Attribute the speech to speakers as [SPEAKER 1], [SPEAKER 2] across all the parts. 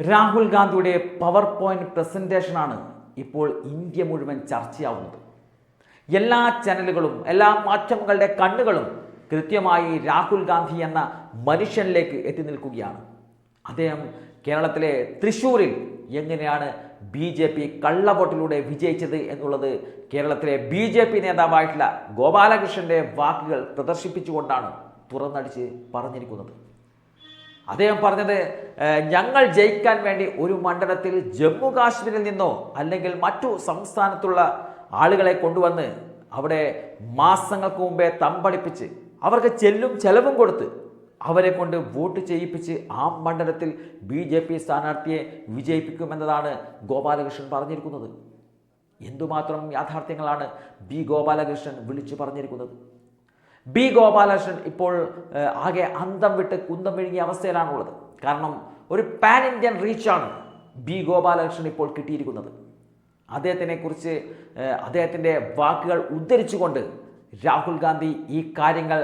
[SPEAKER 1] രാഹുൽ ഗാന്ധിയുടെ power point പ്രസന്റേഷനാണ് ഇപ്പോൾ India മുഴുവൻ ചർച്ചയാവുന്നത്. എല്ലാ ചാനലുകളും എല്ലാ മാധ്യമങ്ങളുടെ കണ്ണുകളും കൃത്യമായി രാഹുൽ ഗാന്ധി എന്ന മനുഷ്യനിലേക്ക് എത്തി നിൽക്കുകയാണ്. അദ്ദേഹം കേരളത്തിലെ തൃശ്ശൂരിൽ എങ്ങനെയാണ് ബി ജെ പി കള്ളവോട്ടിലൂടെ വിജയിച്ചത് എന്നുള്ളത് കേരളത്തിലെ ബി ജെ പി നേതാവായിട്ടുള്ള ഗോപാലകൃഷ്ണന്റെ വാക്കുകൾ പ്രദർശിപ്പിച്ചുകൊണ്ടാണ് തുറന്നടിച്ച് പറഞ്ഞിരിക്കുന്നത്. അദ്ദേഹം പറഞ്ഞത് ഞങ്ങൾ ജയിക്കാൻ വേണ്ടി ഒരു മണ്ഡലത്തിൽ ജമ്മു കാശ്മീരിൽ നിന്നോ അല്ലെങ്കിൽ മറ്റു സംസ്ഥാനത്തുള്ള ആളുകളെ കൊണ്ടുവന്ന് അവിടെ മാസങ്ങൾക്ക് മുമ്പേ തമ്പടിപ്പിച്ച് അവർക്ക് ചെല്ലും ചെലവും കൊടുത്ത് അവരെ കൊണ്ട് വോട്ട് ചെയ്യിപ്പിച്ച് ആ മണ്ഡലത്തിൽ ബി ജെ പി സ്ഥാനാർത്ഥിയെ വിജയിപ്പിക്കുമെന്നതാണ് ഗോപാലകൃഷ്ണൻ പറഞ്ഞിരിക്കുന്നത്. എന്തുമാത്രം യാഥാർത്ഥ്യങ്ങളാണ് ബി ഗോപാലകൃഷ്ണൻ വിളിച്ചു പറഞ്ഞിരിക്കുന്നത്. ബി ഗോപാലകൃഷ്ണൻ ഇപ്പോൾ ആകെ അന്തം വിട്ട് കുന്തം വിഴുങ്ങിയ അവസ്ഥയിലാണുള്ളത്. കാരണം ഒരു പാൻ ഇന്ത്യൻ റീച്ചാണ് ബി ഗോപാലകൃഷ്ണൻ ഇപ്പോൾ കിട്ടിയിരിക്കുന്നത്. അദ്ദേഹത്തിനെ കുറിച്ച് ഏഹ്, അദ്ദേഹത്തിന്റെ വാക്കുകൾ ഉദ്ധരിച്ചുകൊണ്ട് രാഹുൽ ഗാന്ധി ഈ കാര്യങ്ങൾ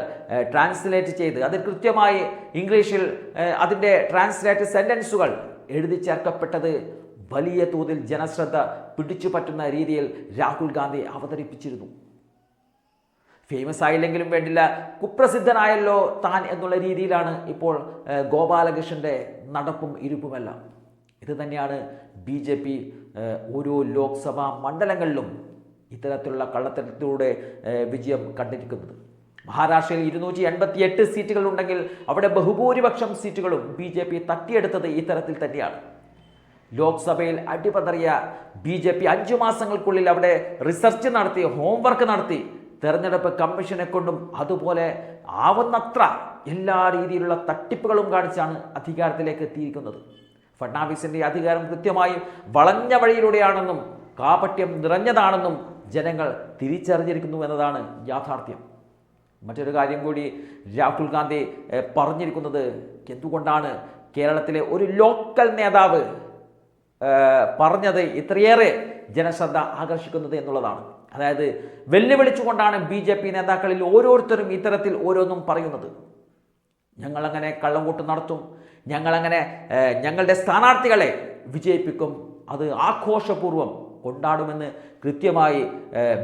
[SPEAKER 1] ട്രാൻസ്ലേറ്റ് ചെയ്ത് അത് കൃത്യമായി ഇംഗ്ലീഷിൽ അതിന്റെ ട്രാൻസ്ലേറ്റ് സെന്റൻസുകൾ എഴുതി ചേർക്കപ്പെട്ടത് വലിയ തോതിൽ ജനശ്രദ്ധ പിടിച്ചു പറ്റുന്ന രീതിയിൽ രാഹുൽ ഗാന്ധി അവതരിപ്പിച്ചിരുന്നു. ഫേമസ് ആയില്ലെങ്കിലും വേണ്ടില്ല കുപ്രസിദ്ധനായല്ലോ താൻ എന്നുള്ള രീതിയിലാണ് ഇപ്പോൾ ഗോപാലകൃഷ്ണന്റെ നടപ്പും ഇരുപ്പുമെല്ലാം. ഇത് തന്നെയാണ് ബി ജെ പി ഓരോ ലോക്സഭാ മണ്ഡലങ്ങളിലും ഇത്തരത്തിലുള്ള കള്ളത്തരത്തിലൂടെ വിജയം കണ്ടിരിക്കുന്നത്. മഹാരാഷ്ട്രയിൽ ഇരുന്നൂറ്റി എൺപത്തി എട്ട് സീറ്റുകൾ ഉണ്ടെങ്കിൽ അവിടെ ബഹുഭൂരിപക്ഷം സീറ്റുകളും ബി ജെ പി തട്ടിയെടുത്തത് ഇത്തരത്തിൽ തന്നെയാണ്. ലോക്സഭയിൽ അടിപതറിയ ബി ജെ പി അഞ്ചു മാസങ്ങൾക്കുള്ളിൽ അവിടെ റിസർച്ച് നടത്തി ഹോംവർക്ക് നടത്തി തെരഞ്ഞെടുപ്പ് കമ്മീഷനെ കൊണ്ടും അതുപോലെ ആവുന്നത്ര എല്ലാ രീതിയിലുള്ള തട്ടിപ്പുകളും കാണിച്ചാണ് അധികാരത്തിലേക്ക് എത്തിയിരിക്കുന്നത്. ഫഡ്നാവിസിന്റെ അധികാരം കൃത്യമായി വളഞ്ഞ വഴിയിലൂടെയാണെന്നും കാപട്യം നിറഞ്ഞതാണെന്നും ജനങ്ങൾ തിരിച്ചറിഞ്ഞിരിക്കുന്നു എന്നതാണ് യാഥാർത്ഥ്യം. മറ്റൊരു കാര്യം കൂടി രാഹുൽ ഗാന്ധി പറഞ്ഞിരിക്കുന്നത് എന്തുകൊണ്ടാണ് കേരളത്തിലെ ഒരു ലോക്കൽ നേതാവ് പറഞ്ഞത് ഇത്രയേറെ ജനശ്രദ്ധ ആകർഷിക്കുന്നത് എന്നുള്ളതാണ്. അതായത് വെല്ലുവിളിച്ചുകൊണ്ടാണ് ബി ജെ പി നേതാക്കളിൽ ഓരോരുത്തരും ഇത്തരത്തിൽ ഓരോന്നും പറയുന്നത്. ഞങ്ങളങ്ങനെ കള്ളംകൂട്ട് നടത്തും. ഞങ്ങളങ്ങനെ ഞങ്ങളുടെ സ്ഥാനാർത്ഥികളെ വിജയിപ്പിക്കും. അത് ആഘോഷപൂർവം കൊണ്ടാടുമെന്ന് കൃത്യമായി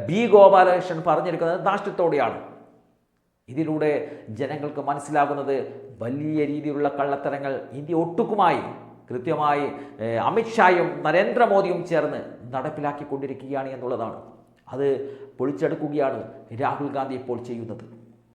[SPEAKER 1] ബി ഗോപാലകൃഷ്ണൻ പറഞ്ഞിരിക്കുന്നത് ധാഷ്ട്യത്തോടെയാണ് ഇതിലൂടെ ജനങ്ങൾക്ക് മനസ്സിലാകുന്നത് വലിയ രീതിയിലുള്ള കള്ളത്തരങ്ങൾ ഇന്ത്യ ഒട്ടുക്കുമായി കൃത്യമായി അമിത്ഷായും നരേന്ദ്രമോദിയും ചേർന്ന് നടപ്പിലാക്കിക്കൊണ്ടിരിക്കുകയാണ് എന്നുള്ളതാണ്. അത് പൊളിച്ചെടുക്കുകയാണ് രാഹുൽ ഗാന്ധി ഇപ്പോൾ ചെയ്യുന്നത്.